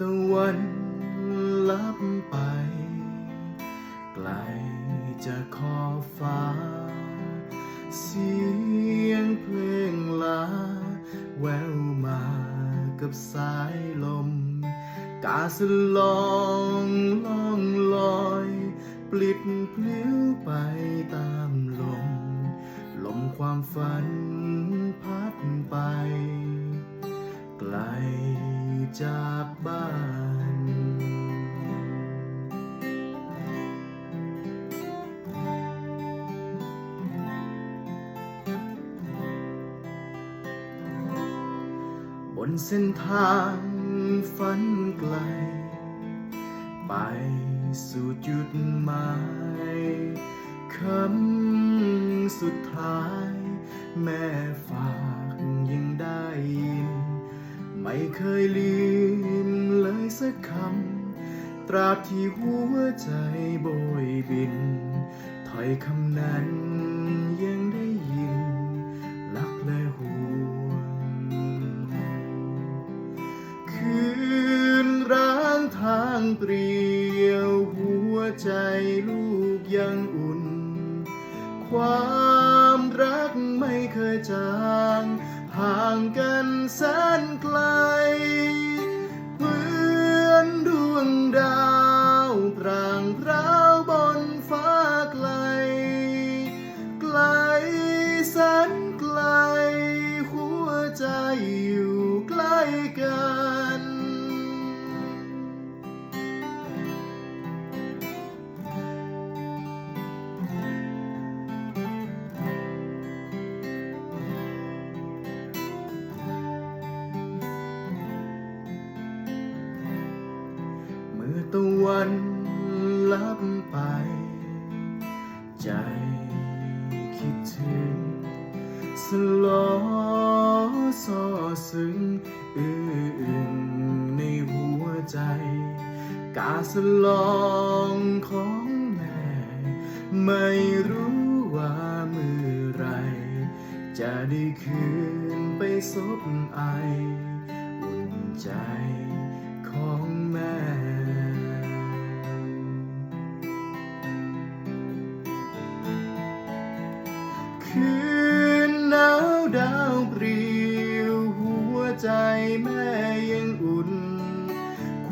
ตะวันลับไป ไกลจะขอฟ้า เสียงเพลงลา แววมากับสายลม กาสลองล่องลอย ปลิดพลิ้วไปตามลม ลมความฝัน นเส้นทางฝันไกล ไปสู่จุดหมายคำสุดท้าย แม่ฝากยังได้ยิน ไม่เคยลืมเลยสักคำ ตราบที่หัวใจโบยบินถ้อยคำนั้นางเปลี่ยวหัวใจลูกยังอุ่น ความรักไม่เคยจางห่างกันแสนไกล เหมือนดวงดาวพรางพราวบนฟ้าไกล ไกลแสนไกล หัวใจอยู่ใกล้กัน ตะวันลับไป ใจคิดถึงสลอซอซึ้งอื้ออึงในหัวใจ กาสลองของแม่ ไม่รู้ว่าเมื่อไร จะได้คืนไปซบไอ อุ่นใจ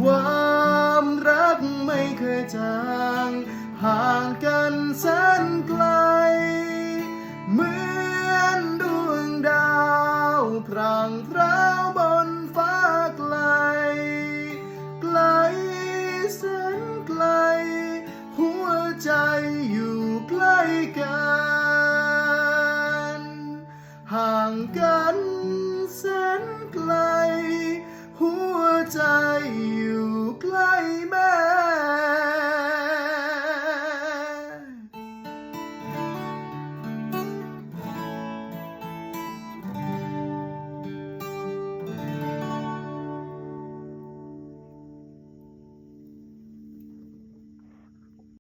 ความรักไม่เคยจางห่างกันแสนไกล